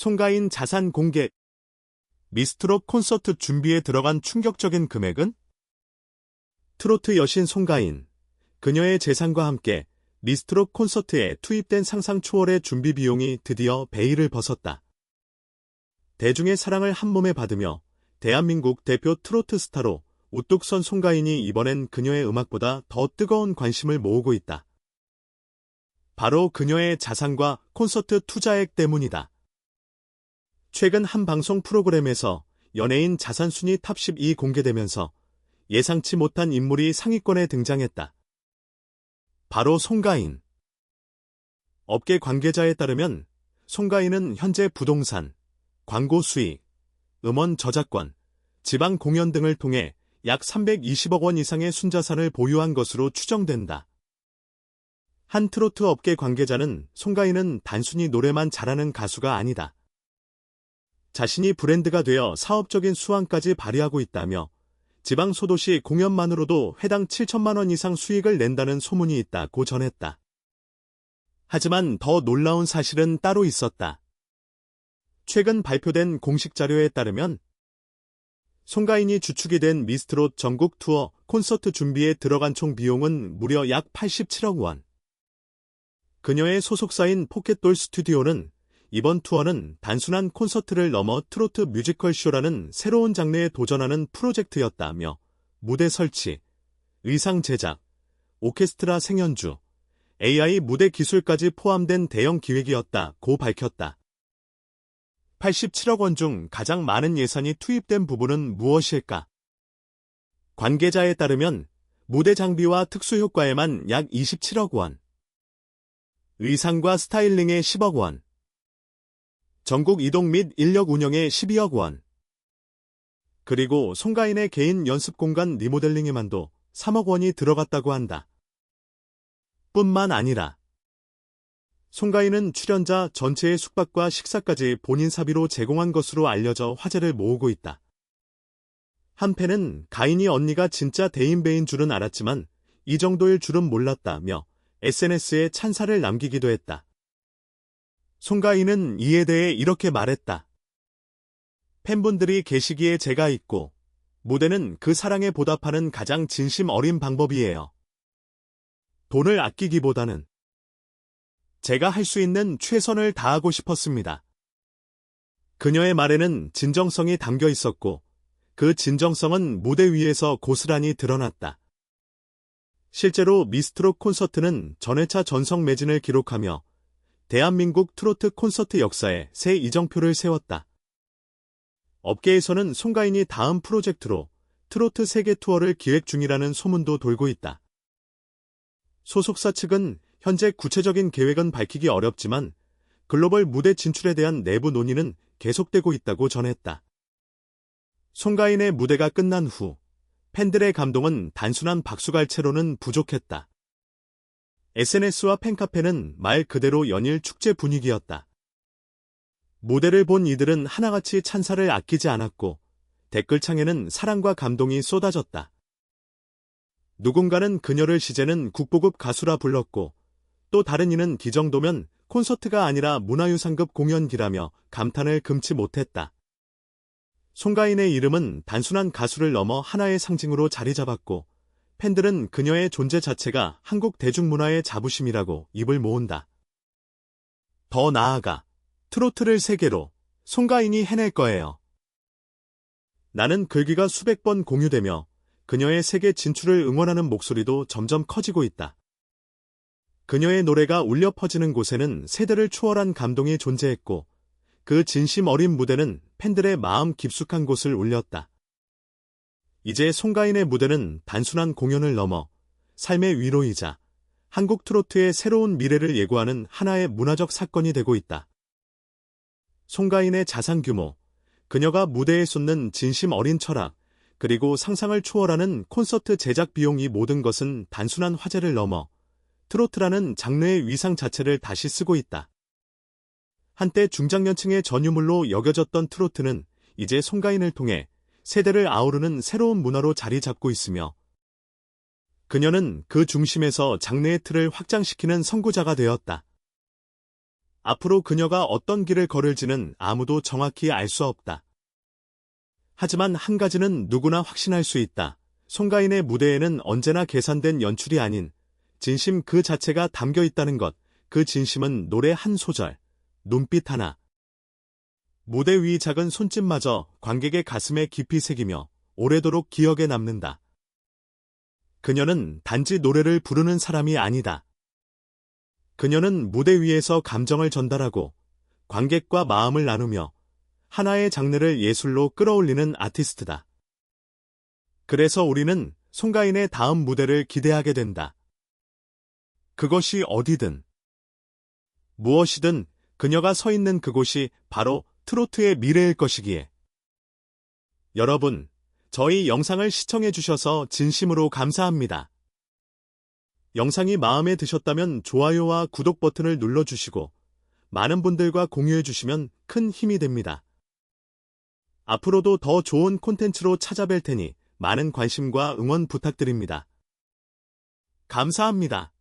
송가인 자산 공개 미스트롯 콘서트 준비에 들어간 충격적인 금액은? 트로트 여신 송가인 그녀의 재산과 함께 미스트롯 콘서트에 투입된 상상 초월의 준비 비용이 드디어 베일을 벗었다. 대중의 사랑을 한몸에 받으며 대한민국 대표 트로트 스타로 우뚝 선 송가인이 이번엔 그녀의 음악보다 더 뜨거운 관심을 모으고 있다. 바로 그녀의 자산과 콘서트 투자액 때문이다. 최근 한 방송 프로그램에서 연예인 자산 순위 탑 10이 공개되면서 예상치 못한 인물이 상위권에 등장했다. 바로 송가인. 업계 관계자에 따르면 송가인은 현재 부동산, 광고 수익, 음원 저작권, 지방 공연 등을 통해 약 320억 원 이상의 순자산을 보유한 것으로 추정된다. 한 트로트 업계 관계자는 송가인은 단순히 노래만 잘하는 가수가 아니다. 자신이 브랜드가 되어 사업적인 수완까지 발휘하고 있다며 지방 소도시 공연만으로도 회당 7천만 원 이상 수익을 낸다는 소문이 있다고 전했다. 하지만 더 놀라운 사실은 따로 있었다. 최근 발표된 공식 자료에 따르면 송가인이 주축이 된 미스트롯 전국 투어 콘서트 준비에 들어간 총 비용은 무려 약 87억 원. 그녀의 소속사인 포켓돌 스튜디오는 이번 투어는 단순한 콘서트를 넘어 트로트 뮤지컬 쇼라는 새로운 장르에 도전하는 프로젝트였다며 무대 설치, 의상 제작, 오케스트라 생연주, AI 무대 기술까지 포함된 대형 기획이었다고 밝혔다. 87억 원 중 가장 많은 예산이 투입된 부분은 무엇일까? 관계자에 따르면 무대 장비와 특수 효과에만 약 27억 원, 의상과 스타일링에 10억 원, 전국 이동 및 인력 운영에 12억 원, 그리고 송가인의 개인 연습 공간 리모델링에만도 3억 원이 들어갔다고 한다. 뿐만 아니라 송가인은 출연자 전체의 숙박과 식사까지 본인 사비로 제공한 것으로 알려져 화제를 모으고 있다. 한팬은 가인이 언니가 진짜 대인배인 줄은 알았지만 이 정도일 줄은 몰랐다며 SNS에 찬사를 남기기도 했다. 송가인은 이에 대해 이렇게 말했다. 팬분들이 계시기에 제가 있고 무대는 그 사랑에 보답하는 가장 진심 어린 방법이에요. 돈을 아끼기보다는 제가 할 수 있는 최선을 다하고 싶었습니다. 그녀의 말에는 진정성이 담겨 있었고 그 진정성은 무대 위에서 고스란히 드러났다. 실제로 미스트롯 콘서트는 전회차 전성 매진을 기록하며 대한민국 트로트 콘서트 역사에 새 이정표를 세웠다. 업계에서는 송가인이 다음 프로젝트로 트로트 세계 투어를 기획 중이라는 소문도 돌고 있다. 소속사 측은 현재 구체적인 계획은 밝히기 어렵지만 글로벌 무대 진출에 대한 내부 논의는 계속되고 있다고 전했다. 송가인의 무대가 끝난 후 팬들의 감동은 단순한 박수갈채로는 부족했다. SNS와 팬카페는 말 그대로 연일 축제 분위기였다. 무대를 본 이들은 하나같이 찬사를 아끼지 않았고 댓글창에는 사랑과 감동이 쏟아졌다. 누군가는 그녀를 시제는 국보급 가수라 불렀고 또 다른 이는 기 정도면 콘서트가 아니라 문화유산급 공연기라며 감탄을 금치 못했다. 송가인의 이름은 단순한 가수를 넘어 하나의 상징으로 자리 잡았고 팬들은 그녀의 존재 자체가 한국 대중문화의 자부심이라고 입을 모은다. 더 나아가 트로트를 세계로 송가인이 해낼 거예요. 나는 글귀가 수백 번 공유되며 그녀의 세계 진출을 응원하는 목소리도 점점 커지고 있다. 그녀의 노래가 울려 퍼지는 곳에는 세대를 초월한 감동이 존재했고 그 진심 어린 무대는 팬들의 마음 깊숙한 곳을 울렸다. 이제 송가인의 무대는 단순한 공연을 넘어 삶의 위로이자 한국 트로트의 새로운 미래를 예고하는 하나의 문화적 사건이 되고 있다. 송가인의 자산 규모, 그녀가 무대에 쏟는 진심 어린 철학, 그리고 상상을 초월하는 콘서트 제작 비용 이 모든 것은 단순한 화제를 넘어 트로트라는 장르의 위상 자체를 다시 쓰고 있다. 한때 중장년층의 전유물로 여겨졌던 트로트는 이제 송가인을 통해 세대를 아우르는 새로운 문화로 자리 잡고 있으며 그녀는 그 중심에서 장르의 틀을 확장시키는 선구자가 되었다. 앞으로 그녀가 어떤 길을 걸을지는 아무도 정확히 알 수 없다. 하지만 한 가지는 누구나 확신할 수 있다. 송가인의 무대에는 언제나 계산된 연출이 아닌 진심 그 자체가 담겨 있다는 것. 그 진심은 노래 한 소절, 눈빛 하나. 무대 위 작은 손짓마저 관객의 가슴에 깊이 새기며 오래도록 기억에 남는다. 그녀는 단지 노래를 부르는 사람이 아니다. 그녀는 무대 위에서 감정을 전달하고 관객과 마음을 나누며 하나의 장르를 예술로 끌어올리는 아티스트다. 그래서 우리는 송가인의 다음 무대를 기대하게 된다. 그것이 어디든, 무엇이든 그녀가 서 있는 그곳이 바로 트로트의 미래일 것이기에. 여러분, 저희 영상을 시청해 주셔서 진심으로 감사합니다. 영상이 마음에 드셨다면 좋아요와 구독 버튼을 눌러주시고, 많은 분들과 공유해 주시면 큰 힘이 됩니다. 앞으로도 더 좋은 콘텐츠로 찾아뵐 테니 많은 관심과 응원 부탁드립니다. 감사합니다.